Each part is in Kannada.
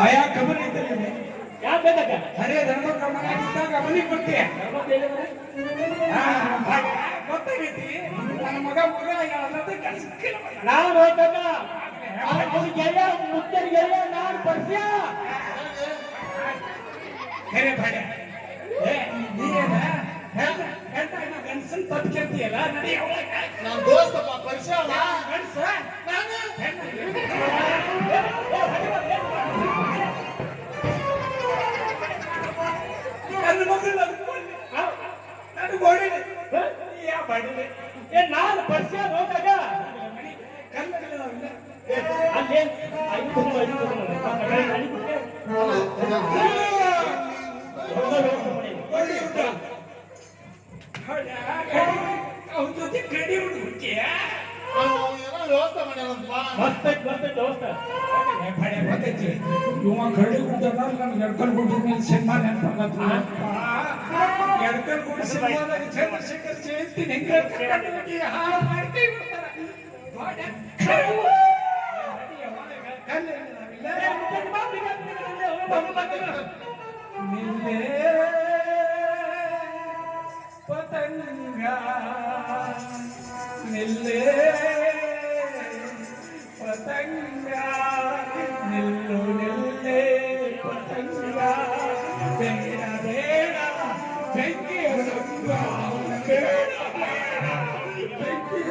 ಆಯಾ ಕಬರಿ ಇದ್ದಲ್ಲಿ. ಯಾಕೆ ಬೇಕಕ್ಕ ಅರೆ ಧರ್ಮಕ್ಕ ಗಮನ ಮನೆಗೆ ಬರ್ತೀಯ ಹಾ, ಹಾಗೆ. ಗೊತ್ತಾಗೈತಿ? ನನ್ನ ಮಗ ಮಗ. ನಾನು ಹೋಗ್ಬೇಕ. ಅವ್ರಿಗೆಲ್ಲ ಮುತ್ತರಿಗೆಲ್ಲ ನಾನು ಪಡ್ಸ್ಯ ಬೇರೆ. ಬೇಡ ನೀನೇನ? ಗಂಡಸನ್ ತಪ್ಪಿಕೆಂತೀಯಲ್ಲ ನಡಿ ಒಳಗೆ ನಾನ್ ದೋಸ್ತಪ್ಪ ಪರಿಚಯ ಅಲ್ಲ. ಗಂಡಸ? ನಾನು. ಅಲ್ಲಿ ಐದು ಐದು ಅವನ ಜೊತೆ ಕಡಿ ಮೇಲೆ ಸಿನಿಮಾ ನೆನಪಾಗತ್ತ ಎಡ್ಕಲ್ ಸಿನಿಮಾದಾಗ ಚಂದ್ರಶೇಖರ್ ಜಯಂತಿ ಹೆಂಗೆ ನಿಲ್ಲೇ ಪತಂಗ ನಿಲ್ಲು ನಿಲ್ಲೇ ಪತಂಗ ಬೇಡ ಬೇಡ ಬೆಂಕಿ ರಂಗ ಬೇಡ ಬೇಡ ಬೆಂಕಿ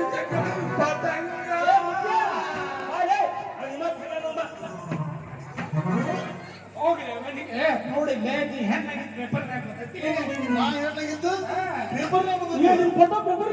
ಪತಂಗ ಹೋಗ್ಲಿ ಮನೆಗೆ ನೋಡಿ ಲೇಡಿ ಹೆಣ್ಣಾಗಿದ್ದು ಪೇಪರ್ನಾಗ ಬರ್ತೈತಿ ನಾ ಏನಾಗಿದ್ದು ಪೇಪರ್ನೇ ಈಗ ಬಂದಿದ್ದು ನಿಮ್ ಫೋಟೋ ಪೇಪರ್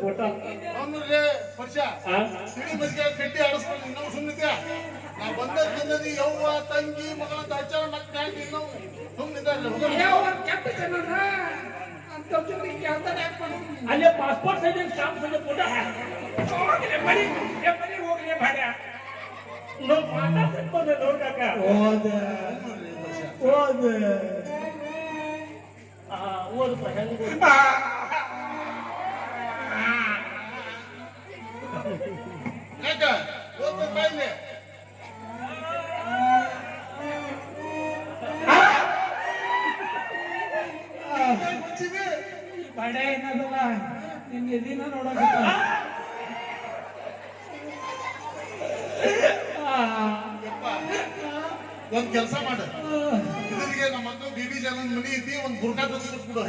ಫೋಟೋ ಪರಿಚಯ ಆ? ಸಿಡಿ ಮಜ್ಜಿಗೆ ಕಟ್ಟಿ ಆಡಿಸ್ಕೊಂಡು ಇನ್ನೂ ಸುಮ್ಮನಿದ್ದೆ ನಾ ಬಂದ ಬಂದದಿ ಯವ್ವ ತಂಗಿ ಮಗಳ ಇನ್ನೂ ಸುಮ್ಮನಿದ್ದೆ ಅಲ್ಲೇ passport size stamp size photo no photo ಸಿಕ್ಕೊಂಡೆ ನೋಡ್ಕಾಕ ಆ ಓದಪ್ಪ ಹೆಂಗ್ ಯಾಕ ಓದ್ತಂತ ಬಡ ಏನದಲ್ಲ ನಿನ್ನ ಎದಿನ ನೋಡಕ ಯಪ್ಪ ಒಂದ್ ಕೆಲಸ ಮಾಡ. ಇದರಿಗೆ ನಮ್ಮ ಮಕ್ಕಳು ಬಿ ಬಿ ಜನ ಮನಿ ಐತಿ ಒಂದ್ ಬುರ್ಕಾ ತಂದ್ಬಿಟ್ಬಿಡು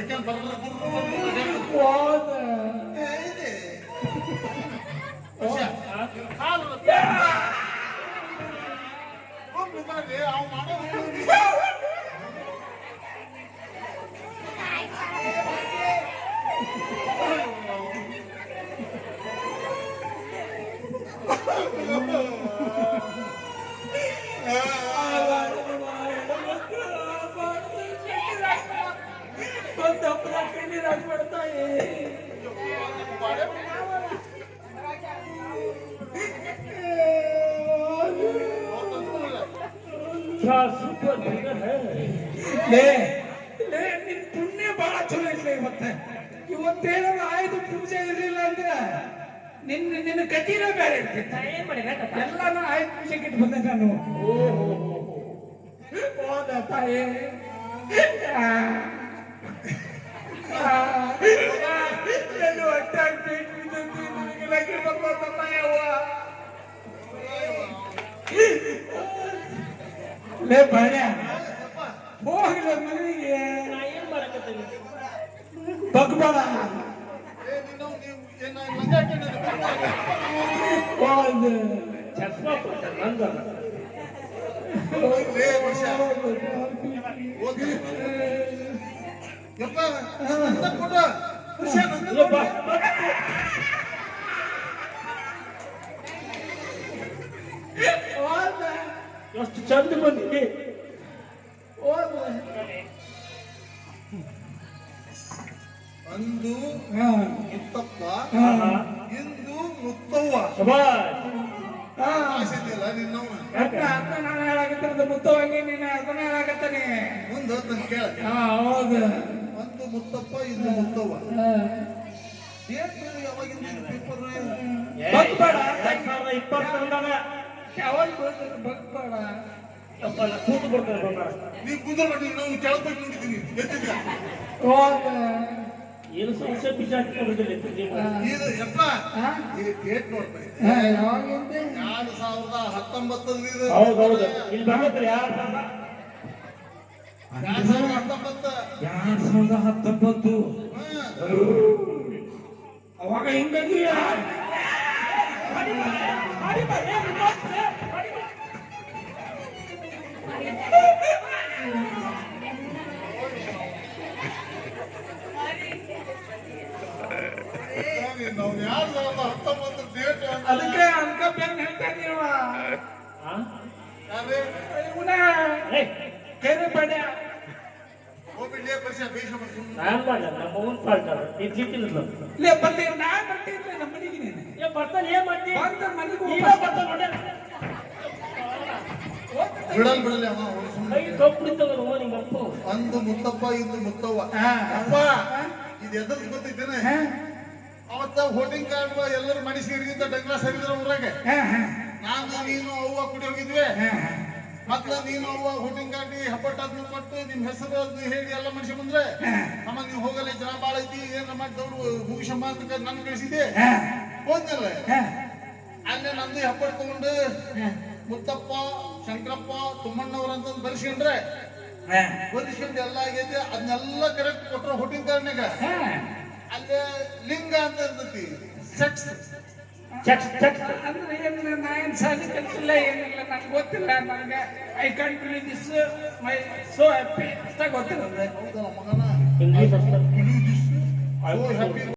Quando eu pra aquele na porta aí. ಯಾ ಸೂಪರ್ ಫಿಗರ್ ಲೇ ಲೇ ನಿನ್ ಪುಣ್ಯ ಬಹಳ ಚಲೋ ಐತ್ಲೆ ಇವತ್ತೆ ಇವತ್ತೇನಾದ್ರು ಆಯ್ದು ಪೂಜೆ ಇರಲಿಲ್ಲ ಅಂದ್ರೆ ನಿನ್ನ ನಿನ್ನ ಕತಿನೇ ಬೇರೆ ಇರ್ತಿತ್ತು ಏನ್ ಮಾಡಿದ ಎಲ್ಲಾನು ಇಟ್ಟು ಬಂದೆ ನಾನು ಓಹೋ ಹೋದ ಲೇ ಬಾಳ್ಯ ಹೋಗ್ಲ ಮನೆಗೆ. ನಾ ಏನ್ ಮಾಡಕತ್ತೀನಿ ಬಗ್ಬೇಡ ಹೋದ ಚಸ್ಮಾ ಕೊಟ್ಟ ನಂದಲ್ಲ ಏ ಬಾ, ಬಾ. ಅಷ್ಟು ಚಂದ ಬಂದಿದೆ ಅಂದು ಮುತ್ತಪ್ಪ ಇಂದು ಮುತ್ತವ್ವ. ಆಸೆದಿಲ್ಲ ನಿನ್ನವ ಮುತ್ತವಂಗಿ ಮುಂದೆ ಕೇಳ ಹೌದು. ಒಂದು ಮುತ್ತಪ್ಪ ಇಂದು ಮುತ್ತವ್ವ. ಏನ್ ಯಾವಾಗ ಬಗ್ಬೇಡ ತಪ್ಪಲ್ಲ ಕೂತು ಬರ್ತಾರೆ ಬಂಗಾರ ನಾವು ನೋಡಿದ್ದೀನಿ ಎತ್ತಿದ್ದ ಏನು ಸಮಸ್ಯೆ ಪಿಚ್ಚ ಹಾಕಿಕೊಂಡಿದ್ದಿಲ್ಲ ಇದು ಯಪ್ಪ ಹಾ? ಇದು ಡೇಟ್ ನೋಡ್ತಾ ಹಾ, ಎರಡು ಸಾವಿರದ ಹತ್ತೊಂಬತ್ತರಲ್ಲಿ ಇದು. ಹೌದೌದು. ಇಲ್ಲಿ ಬರ್ಬೇಕ್ರಿ ಯಾರು ಎರಡು ಸಾವಿರದ ಹತ್ತೊಂಬತ್ತು. ಎರಡ್ ಸಾವಿರದ ಹತ್ತೊಂಬತ್ತು. ಹ್ಮ್. ಅವಾಗ ಹಿಂಗಾಗಿಯ ಅದಕ್ಕೆ ಅನ್ಕ ಬೆನ್ ಹೇಳ್ತಾ ನೀವ ಯಾರೇ ಇವನ ಕೈರೆ ಬೇಡ ನಾನ್ ಮಾಡ ನಮ್ಮ ಅವ್ವನ್ ಪಾಲ್ಟಾರ ನೀನ್ ಸಿಕ್ಕಿಲ್ಲ ಲೇ ಬರ್ತೀವಿ ನಾನ್ ಬರ್ತೀವಿ ನಮ್ಮ ಮನೆಗೆ ನೀನು. ಏ ಬರ್ತಾನೆ ಏನ್ ಮಾಡ್ತಿ? ಬಂದ ಮನೆಗೆ ಹೋಗ್ಬಾ. ಬರ್ತಾನೆ ನೋಡ್ಯ ಬಿಡಲ್ ಬಿಡಲಿ ಅಮ್ಮ ಅವ್ರು ಸುಮ್ನೆ. ಕೈ ಕಪ್ಪು ನಿಂತವನು ನಿಂಗೆ ಅಪ್ಪ. ಒಂದು ಮುತ್ತಪ್ಪ ಇಂದು ಮುತ್ತವ್ವ. ಅಪ್ಪ. ಇದು ಎದ್ರ ಗೊತ್ತಿದ್ದೇನೆ ಅವತ್ತ ಹೋಟಿಂಗ್ ಕಾರ್ಡ್ ಎಲ್ಲರೂ ಮನುಷ್ಯರಿಗಿಂತ ಡಂಗ್ಲಾ ಸರಿದ್ರ ಊರಾಗ? ನಾನು ನೀನು ಅವ್ವ ಕುಡಿ ಹೋಗಿದ್ವಿ? ಮತ್ಲ ನೀನು ಅವ್ವ ವೋಟಿಂಗ್ ಕಾರ್ಡ್ ನೀವು ಅದ್ನ ಕೊಟ್ಟು ನಿಮ್ ಹೆಸರು ಅದ್ನ ಹೇಳಿ ಎಲ್ಲ ಮನುಷ್ಯ ಬಂದ್ರೆ ಅಮ್ಮ ನೀವು ಹೋಗಲ್ಲ ಜನ ಬಾಳ ಐತಿ ಏನ್ ಮಾಡಿದವ್ರು ಮುಗಿಸಮ್ಮ ಅಂತ ನನ್ ಕಳಿಸಿದೆ ಹೋದ್ನಲ್ಲ? ಅಲ್ಲೇ ನಂದು ಹಬ್ಬಟ್ ತಗೊಂಡು ಮುತ್ತಪ್ಪ ಶಂಕರಪ್ಪ ತುಮ್ಮಣ್ಣವ್ರ ಅಂತ ಬರ್ಸ್ಕೊಂಡ್ರೆ ಬರ್ಸ್ಕೊಂಡು ಎಲ್ಲ ಆಗೈತಿ ಅದನ್ನೆಲ್ಲ ಕರೆಕ್ಟ್ ಕೊಟ್ರ ಹೋಟಿಂಗ್ ಕಾರ್ಡ್ನಾಗ ಹಾ. ಅಲ್ಲೇ ಲಿಂಗ ಅಂತ ಇರ್ತೈತಿ. ಸೆಕ್ಸ್. ಚೆಕ್ ಚೆಕ್ ಅಂದ್ರೆ ಏನು ನಾ ಏನ್ ಸಾಲಿ ಕಲಿತಿಲ್ಲ ಏನಿಲ್ಲ ನನ್ಗೆ ಗೊತ್ತಿಲ್ಲ ನನಗೆ I can't believe this my so happy ಅಷ್ಟ ಗೊತ್ತಿಲ್ಲ ಮಗನ? ಇಂಗ್ಲೀಷ್ ಅಷ್ಟೇ. So happy.